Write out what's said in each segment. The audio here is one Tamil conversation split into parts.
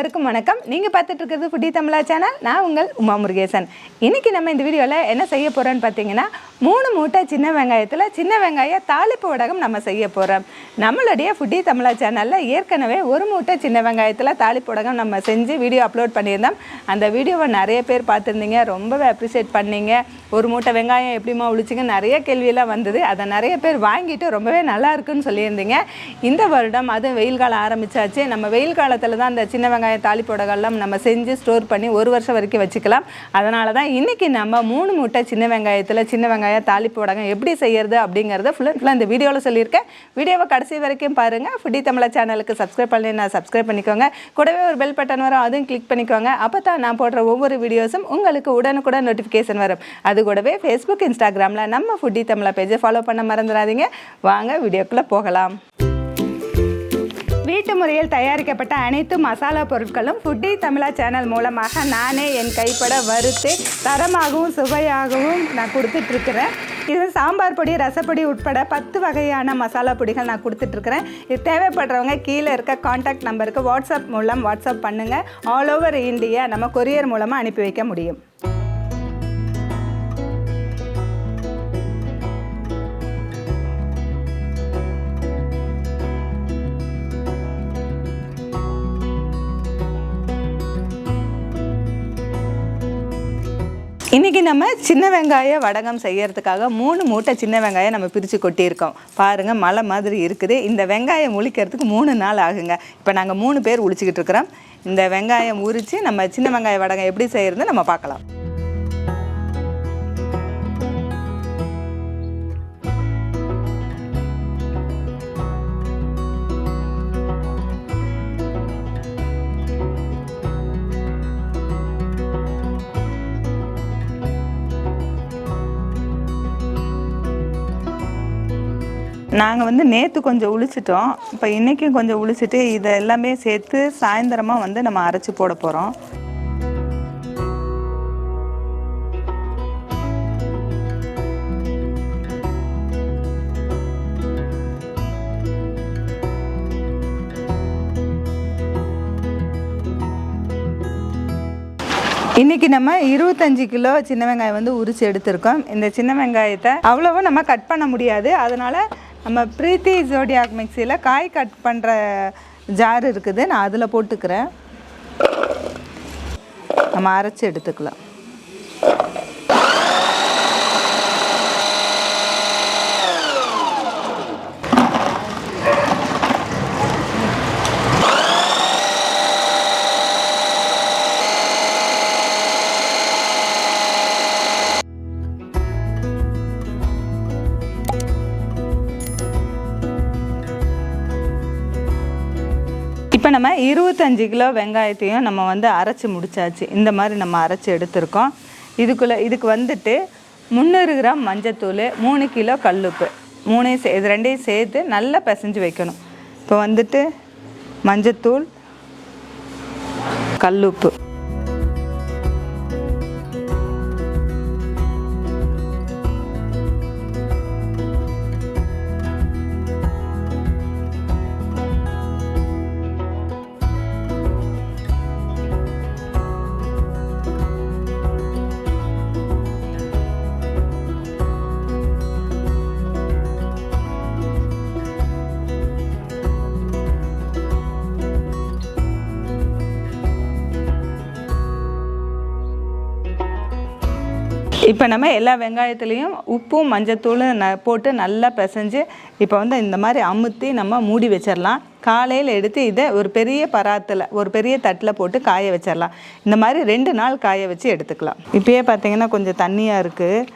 அனைவருக்கும் வணக்கம். நீங்கள் பார்த்துட்டு இருக்கிறது ஃபுட்டி தமிழா சேனல். நான் உங்கள் உமா முருகேசன். இன்னைக்கு நம்ம இந்த வீடியோவில் என்ன செய்ய போகிறோன்னு பார்த்தீங்கன்னா மூணு மூட்டை சின்ன வெங்காயத்தில் சின்ன வெங்காய தாளிப்பு வடகம் நம்ம செய்ய போகிறோம் நம்மளுடைய ஃபுட்டி தமிழா சேனலில் ஏற்கனவே ஒரு மூட்டை சின்ன வெங்காயத்தில் தாளிப்பு வடகம் நம்ம செஞ்சு வீடியோ அப்லோட் பண்ணியிருந்தோம். அந்த வீடியோவை நிறைய பேர் பார்த்துருந்தீங்க. ரொம்பவே அப்ரிஷியேட் பண்ணீங்க. ஒரு மூட்டை வெங்காயம் எப்படிமா ஒழிச்சிங்க நிறைய கேள்வியெல்லாம் வந்தது. அதை நிறைய பேர் வாங்கிட்டு ரொம்பவே நல்லா இருக்குன்னு சொல்லியிருந்தீங்க. இந்த வருடம் அது வெயில் காலம் ஆரம்பிச்சாச்சு. நம்ம வெயில் காலத்தில் தான் அந்த சின்ன வெங்காயம் வெங்காய தாளிப்போடகெல்லாம் நம்ம செஞ்சு ஸ்டோர் பண்ணி ஒரு வருஷம் வரைக்கும் வச்சுக்கலாம். அதனால தான் இன்றைக்கி நம்ம மூணு மூட்டை சின்ன வெங்காயத்தில் சின்ன வெங்காயம் தாளிப்போடகம் எப்படி செய்கிறது அப்படிங்கிறத ஃபுல்லாக ஃபுல்லாக இந்த வீடியோவில் சொல்லியிருக்கேன். வீடியோவை கடைசி வரைக்கும் பாருங்கள் ஃபுட்டி தமிழா சேனலுக்கு சப்ஸ்கிரைப் பண்ணி நான் சப்ஸ்கிரைப் பண்ணிக்கோங்க. கூடவே ஒரு பெல் பட்டன் வரும் அதுவும் கிளிக் பண்ணிக்கோங்க. அப்போ தான் நான் போடுற ஒவ்வொரு வீடியோஸும் உங்களுக்கு உடனுக்குடன் நோட்டிஃபிகேஷன் வரும். அது கூடவே ஃபேஸ்புக் இன்ஸ்டாகிராமில் நம்ம ஃபுட்டி தமிழா பேஜை ஃபாலோ பண்ண மறந்துடாதீங்க. வாங்க வீடியோக்குள்ளே போகலாம். வீட்டு முறையில் தயாரிக்கப்பட்ட அனைத்து மசாலா பொருட்களும் ஃபுட்டி தமிழா சேனல் மூலமாக நானே என் கைப்பட வறுத்து தரமாகவும் சுவையாகவும் நான் கொடுத்துட்ருக்குறேன். இது சாம்பார் பொடி ரசப்பொடி உட்பட பத்து வகையான மசாலா பொடிகள் நான் கொடுத்துட்ருக்குறேன். இது தேவைப்படுறவங்க கீழே இருக்க காண்டாக்ட் நம்பருக்கு வாட்ஸ்அப் மூலம் வாட்ஸ்அப் பண்ணுங்கள் ஆல் ஓவர் இந்தியா நம்ம கொரியர் மூலமாக அனுப்பி வைக்க முடியும். இன்றைக்கி நம்ம சின்ன வெங்காய வடகம் செய்யறதுக்காக மூணு மூட்டை சின்ன வெங்காயம் நம்ம பிரித்து கொட்டியிருக்கோம். பாருங்கள் மழை மாதிரி இருக்குது. இந்த வெங்காயம் உளிக்கிறதுக்கு மூணு நாள் ஆகுங்க. இப்போ நாங்கள் மூணு பேர் உளிச்சிக்கிட்டு இருக்கிறோம். இந்த வெங்காயம் உரித்து நம்ம சின்ன வெங்காய வடகம் எப்படி செய்கிறது நம்ம பார்க்கலாம். நாங்கள் வந்து நேற்று கொஞ்சம் உளிச்சிட்டோம். இப்போ இன்றைக்கும் கொஞ்சம் உளிச்சிட்டு இதை எல்லாமே சேர்த்து சாயந்தரமாக வந்து நம்ம அரைச்சி போட போகிறோம் இன்னைக்கு நம்ம இருபத்தஞ்சு கிலோ சின்ன வெங்காயம் வந்து உரிச்சு எடுத்திருக்கோம். இந்த சின்ன வெங்காயத்தை அவ்வளவும் நம்ம கட் பண்ண முடியாது. அதனால நம்ம பிரீத்தி ஜோடியாக் மிக்சியில் காய் கட் பண்ணுற ஜார் இருக்குது. நான் அதில் போட்டுக்கிறேன். நம்ம அரைச்சி எடுத்துக்கலாம். இருபத்தஞ்சு கிலோ வெங்காயத்தையும் நம்ம வந்து அரைச்சி முடிச்சாச்சு. இந்த மாதிரி நம்ம அரைச்சி எடுத்திருக்கோம். இதுக்குள்ளே இதுக்கு வந்துட்டு முந்நூறு கிராம் மஞ்சத்தூள் மூணு கிலோ கல்லுப்பு. மூணையும் சே இது ரெண்டையும் சேர்த்து நல்லா பிசைஞ்சு வைக்கணும். இப்போ வந்துட்டு மஞ்சத்தூள் கல்லுப்பு. இப்போ நம்ம எல்லா வெங்காயத்துலேயும் உப்பும் மஞ்சத்தூளும் ந போட்டு நல்லா பிசைஞ்சு இப்போ வந்து இந்த மாதிரி அமுத்தி நம்ம மூடி வச்சிடலாம் காலையில் எடுத்து இதை ஒரு பெரிய பராத்தில் ஒரு பெரிய தட்டில் போட்டு காய வச்சிடலாம் இந்த மாதிரி ரெண்டு நாள் காய வச்சு எடுத்துக்கலாம். இப்போயே பார்த்தீங்கன்னா கொஞ்சம் தண்ணியாக இருக்குது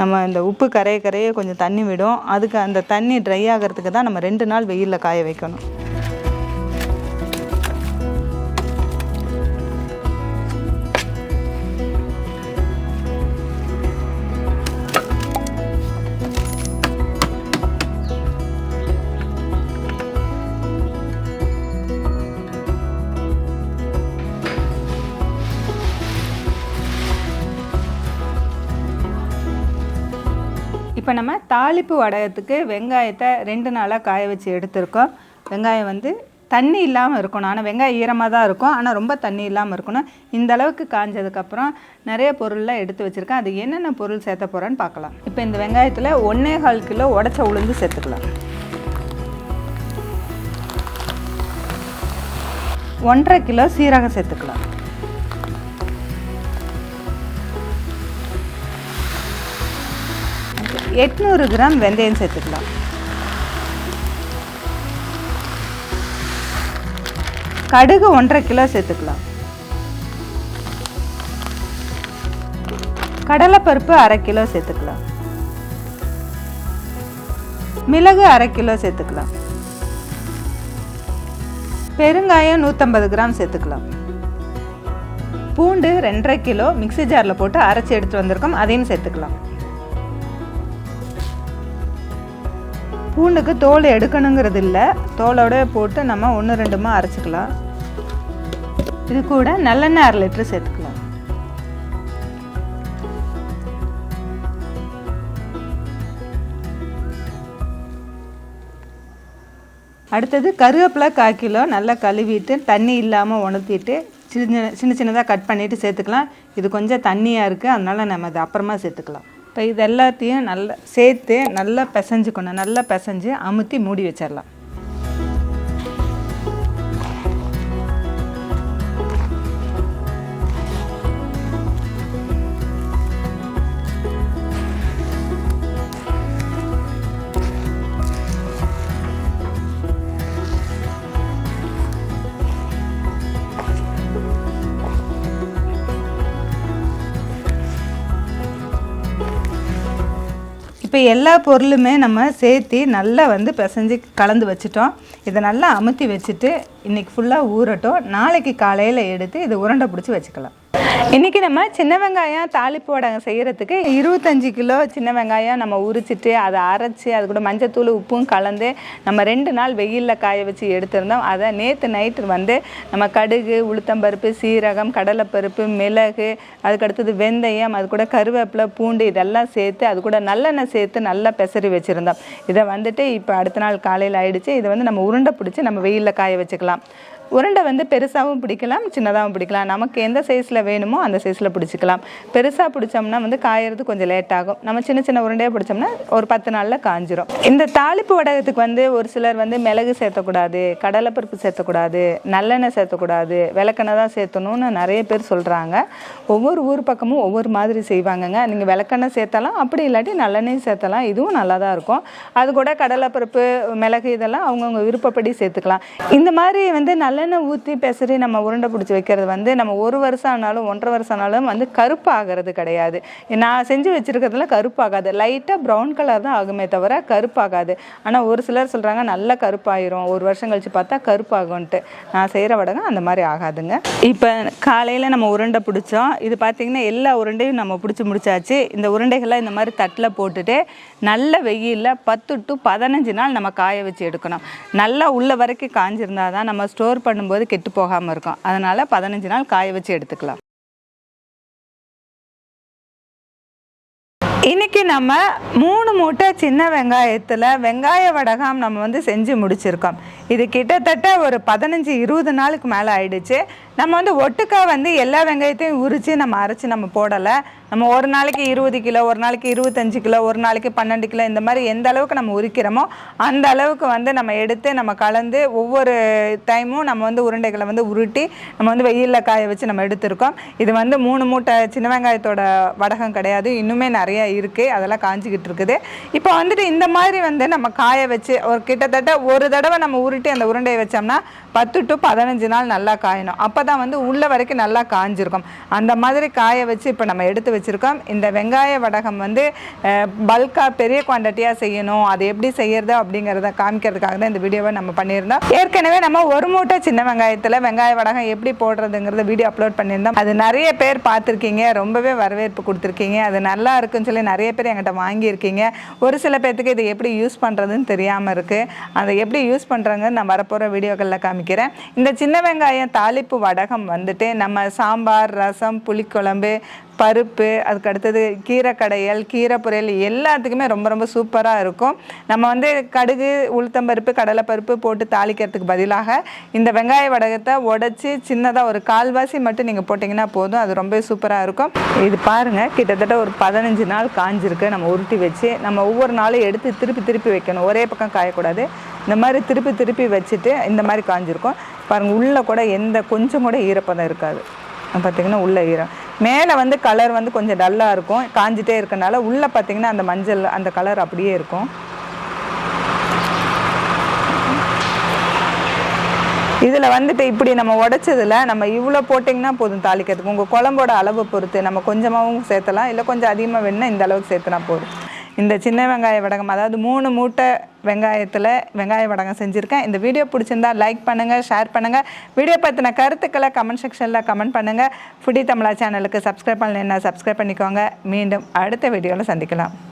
நம்ம இந்த உப்பு கரைய கரைய கொஞ்சம் தண்ணி விடும். அதுக்கு அந்த தண்ணி ட்ரை ஆகிறதுக்கு தான் நம்ம ரெண்டு நாள் வெயிலில் காய வைக்கணும். இப்போ நம்ம தாளிப்பு வடகத்துக்கு வெங்காயத்தை ரெண்டு நாளாக காய வச்சு எடுத்திருக்கோம். வெங்காயம் வந்து தண்ணி இல்லாமல் இருக்கணும். ஆனால் வெங்காயம் ஈரமாக தான் இருக்கும். ஆனால் ரொம்ப தண்ணி இல்லாமல் இருக்கணும். இந்த அளவுக்கு காஞ்சதுக்கப்புறம் நிறைய பொருள்லாம் எடுத்து வச்சுருக்கேன். அது என்னென்ன பொருள் சேர்த்த போகிறேன்னு பார்க்கலாம். இப்போ இந்த வெங்காயத்தில் ஒன்றே கால் கிலோ உடச்ச உளுந்து சேர்த்துக்கலாம். ஒன்றரை கிலோ சீரகம் சேர்த்துக்கலாம். எட்நூறு கிராம் வெந்தயம் சேர்த்துக்கலாம். கடுகு ஒன்றரை கிலோ சேர்த்துக்கலாம். கடலைப்பருப்பு அரை கிலோ சேர்த்துக்கலாம். மிளகு அரை கிலோ சேர்த்துக்கலாம். பெருங்காயம் நூற்றம்பது கிராம் சேர்த்துக்கலாம். பூண்டு ரெண்டரை கிலோ மிக்ஸி ஜாரில் போட்டு அரைச்சி எடுத்து வந்திருக்கோம். அதையும் சேர்த்துக்கலாம். பூண்டுக்கு தோல் எடுக்கணுங்கிறது இல்லை தோலோட போட்டு நம்ம ஒன்று ரெண்டுமா அரைச்சிக்கலாம். இது கூட நல்லெண்ணெய் அரை லிட்டர் சேர்த்துக்கலாம். அடுத்தது கருவேப்பிலை கால் கிலோ நல்லா கழுவிட்டு தண்ணி இல்லாமல் உணர்த்திட்டு சின்ன சின்ன சின்னதாக கட் பண்ணிவிட்டு சேர்த்துக்கலாம். இது கொஞ்சம் தண்ணியாக இருக்குது அதனால் நம்ம அதை அப்புறமா சேர்த்துக்கலாம். இப்போ இது எல்லாத்தையும் நல்லா சேர்த்து நல்லா பிசைஞ்சுக்கணும். நல்லா பிசைஞ்சு அமுத்தி மூடி வச்சிடலாம் இப்போ எல்லா பொருளுமே நம்ம சேர்த்து நல்லா வந்து பிசைஞ்சு கலந்து வச்சுட்டோம். இதை நல்லா அமுத்தி வச்சுட்டு இன்றைக்கி ஃபுல்லாக ஊறட்டும். நாளைக்கு காலையில் எடுத்து இதை உருண்டை பிடிச்சி வச்சுக்கலாம். இன்றைக்கி நம்ம சின்ன வெங்காயம் தாளிப்பு வடகம் செய்கிறதுக்கு இருபத்தஞ்சி கிலோ சின்ன வெங்காயம் நம்ம உரிச்சிட்டு அதை அரைச்சி அது கூட மஞ்சத்தூள் உப்பும் கலந்து நம்ம ரெண்டு நாள் வெயிலில் காய வச்சு எடுத்திருந்தோம். அதை நேற்று நைட்டு வந்து நம்ம கடுகு உளுத்தம்பருப்பு சீரகம் கடலைப்பருப்பு மிளகு அதுக்கடுத்தது வெந்தயம் அது கூட கருவேப்பிலை பூண்டு இதெல்லாம் சேர்த்து அது கூட நல்லெண்ணெய் சேர்த்து நல்லா பெசரி வச்சுருந்தோம். இதை வந்துட்டு இப்போ அடுத்த நாள் காலையில் ஆயிடுச்சு. இதை வந்து நம்ம உருண்டை பிடிச்சி நம்ம வெயிலில் காய வச்சுக்கலாம். உருண்டை வந்து பெருசாகவும் பிடிக்கலாம் சின்னதாகவும் பிடிக்கலாம். நமக்கு எந்த சைஸில் வேணுமோ அந்த சைஸில் பிடிச்சிக்கலாம். பெருசாக பிடிச்சோம்னா வந்து காயறது கொஞ்சம் லேட் ஆகும். நம்ம சின்ன சின்ன உருண்டையாக பிடிச்சோம்னா ஒரு பத்து நாளில் காஞ்சிரும். இந்த தாளிப்பு வடகத்துக்கு வந்து ஒரு சிலர் வந்து மிளகு சேர்த்தக்கூடாது கடலைப்பருப்பு சேர்த்தக்கூடாது நல்லெண்ணெய் சேர்த்தக்கூடாது விளக்கெண்ணெய் தான் சேர்த்தணும்னு நிறைய பேர் சொல்கிறாங்க ஒவ்வொரு ஊர் பக்கமும் ஒவ்வொரு மாதிரி செய்வாங்கங்க. நீங்கள் விளக்கெண்ணெய் சேர்த்தலாம் அப்படி இல்லாட்டி நல்லெண்ணெயும் சேர்த்தலாம் இதுவும் நல்லா தான் இருக்கும். அது கூட கடலைப்பருப்பு மிளகு இதெல்லாம் அவங்கவுங்க விருப்பப்படி சேர்த்துக்கலாம். இந்த மாதிரி வந்து நல்ல நல்லெண்ணெய் ஊற்றி பெசரி நம்ம உருண்டை பிடிச்சி வைக்கிறது வந்து நம்ம ஒரு வருஷம் ஆனாலும் ஒன்றரை வருஷம் ஆனாலும் வந்து கருப்பாகிறது கிடையாது. நான் செஞ்சு வச்சுருக்கிறதுல கருப்பாகாது. லைட்டாக ப்ரௌன் கலர் தான் ஆகுமே தவிர கருப்பாகாது. ஆனால் ஒரு சிலர் சொல்கிறாங்க நல்லா கருப்பாயிரும். ஒரு வருஷம் கழிச்சு பார்த்தா கருப்பாகும்ன்ட்டு. நான் செய்கிற வடகம் அந்த மாதிரி ஆகாதுங்க. இப்போ காலையில் நம்ம உருண்டை பிடிச்சோம். இது பார்த்திங்கன்னா எல்லா உருண்டையும் நம்ம பிடிச்சி முடிச்சாச்சு. இந்த உருண்டைகள்லாம் இந்த மாதிரி தட்டில் போட்டுட்டு நல்ல வெயிலில் பத்து டு பதினஞ்சு நாள் நம்ம காய வச்சு எடுக்கணும். நல்லா உள்ள வரைக்கும் காஞ்சிருந்தால் தான் நம்ம ஸ்டோர் பண்ணும்போது கெட்டு போகாமல் இருக்கும். அதனால் பதினஞ்சு நாள் காய வச்சு எடுத்துக்கலாம். இன்னைக்கு நம்ம மூணு மூட்டை சின்ன வெங்காயத்தில் வெங்காய வடகம் நம்ம வந்து செஞ்சு முடிச்சிருக்கோம். இது கிட்டத்தட்ட ஒரு பதினஞ்சு இருபது நாளுக்கு மேலே ஆயிடுச்சு. நம்ம வந்து ஒட்டுக்கா வந்து எல்லா வெங்காயத்தையும் உரித்து நம்ம அரைச்சி நம்ம போடலை. நம்ம ஒரு நாளைக்கு இருபது கிலோ ஒரு நாளைக்கு இருபத்தஞ்சு கிலோ ஒரு நாளைக்கு பன்னெண்டு கிலோ இந்த மாதிரி எந்த அளவுக்கு நம்ம உரிக்கிறோமோ அந்த அளவுக்கு வந்து நம்ம எடுத்து நம்ம கலந்து ஒவ்வொரு டைமும் நம்ம வந்து உருண்டைகளை வந்து உருட்டி நம்ம வந்து வெயிலில் காய வச்சு நம்ம எடுத்திருக்கோம். இது வந்து மூணு மூட்டை சின்ன வெங்காயத்தோட வடகம் கிடையாது. இன்னுமே நிறைய இருக்குது அதெல்லாம் காஞ்சிக்கிட்டு இருக்குது. இப்போ வந்துட்டு இந்த மாதிரி வந்து நம்ம காய வச்சு ஒரு கிட்டத்தட்ட ஒரு தடவை நம்ம உருட்டி அந்த உருண்டையை வச்சோம்னா பத்து டு பதினஞ்சு நாள் நல்லா காயணும். அப்போ தான் வந்து உள்ள வரைக்கும் நல்லா காஞ்சிருக்கும். அந்த மாதிரி காய வச்சு இப்போ நம்ம எடுத்து வச்சுருக்கோம். இந்த வெங்காய வடகம் வந்து பல்காக பெரிய குவான்டிட்டியாக செய்யணும். அது எப்படி செய்யறது அப்படிங்கிறத காமிக்கிறதுக்காக தான் இந்த வீடியோவை நம்ம பண்ணியிருந்தோம். ஏற்கனவே நம்ம ஒரு மூட்டை சின்ன வெங்காயத்தில் வெங்காய வடகம் எப்படி போடுறதுங்கிறத வீடியோ அப்லோட் பண்ணியிருந்தோம். அது நிறைய பேர் பார்த்துருக்கீங்க. ரொம்பவே வரவேற்பு கொடுத்துருக்கீங்க. அது நல்லா இருக்குன்னு சொல்லி நிறைய பேர் என்கிட்ட வாங்கியிருக்கீங்க. ஒரு சில பேர்த்துக்கு இதை எப்படி யூஸ் பண்ணுறதுன்னு தெரியாமல் இருக்குது அதை எப்படி யூஸ் பண்ணுறாங்க நான் வரப்போகிற வீடியோக்களில் காமிக்கிறேன். இந்த சின்ன வெங்காயம் தாளிப்பு வடகம் வந்துட்டு நம்ம சாம்பார் ரசம் புளிக்குழம்பு பருப்பு அதுக்கு அடுத்தது கீரை கடையல் கீரை பொரியல் எல்லாத்துக்குமே ரொம்ப ரொம்ப சூப்பராக இருக்கும். நம்ம வந்து கடுகு உளுத்தம்பருப்பு கடலைப்பருப்பு போட்டு தாளிக்கிறதுக்கு பதிலாக இந்த வெங்காய வடகத்தை உடச்சி சின்னதாக ஒரு கால்வாசி மட்டும் நீங்கள் போட்டிங்கன்னா போதும். அது ரொம்ப சூப்பராக இருக்கும். இது பாருங்கள் கிட்டத்தட்ட ஒரு பதினஞ்சு நாள் காஞ்சிருக்கு. நம்ம உருட்டி வச்சு நம்ம ஒவ்வொரு நாளும் எடுத்து திருப்பி திருப்பி வைக்கணும். ஒரே பக்கம் காயக்கூடாது. இந்த மாதிரி திருப்பி திருப்பி வச்சுட்டு இந்த மாதிரி காஞ்சிருக்கும். பாருங்கள் உள்ளே கூட எந்த கொஞ்சம் கூட ஈரப்பதம் இருக்காது. பார்த்தீங்கன்னா உள்ள ஈரம். மேலே வந்து கலர் வந்து கொஞ்சம் டல்லாக இருக்கும். காஞ்சிட்டே இருக்கனால உள்ளே பார்த்தீங்கன்னா அந்த மஞ்சள் அந்த கலர் அப்படியே இருக்கும். இதில் வந்துட்டு இப்படி நம்ம உடைச்சதுல நம்ம இவ்வளோ போட்டிங்கன்னா போதும் தாளிக்கிறதுக்கு. உங்கள் குழம்போட அளவு பொறுத்து நம்ம கொஞ்சமாகவும் சேர்த்தலாம். இல்லை கொஞ்சம் அதிகமாக வேணுன்னா இந்த அளவுக்கு சேர்த்துனா போதும். இந்த சின்ன வெங்காய வடகம் அதாவது மூணு மூட்டை வெங்காயத்தில் வெங்காய வடகம் செஞ்சுருக்கேன். இந்த வீடியோ பிடிச்சிருந்தா லைக் பண்ணுங்கள் ஷேர் பண்ணுங்கள் வீடியோ பற்றின கருத்துக்களை கமெண்ட் செக்ஷனில் கமெண்ட் பண்ணுங்கள் ஃபுடி தமிழா சேனலுக்கு சப்ஸ்கிரைப் பண்ணலைன்னா சப்ஸ்கிரைப் பண்ணிக்கோங்க. மீண்டும் அடுத்த வீடியோவில் சந்திக்கலாம்.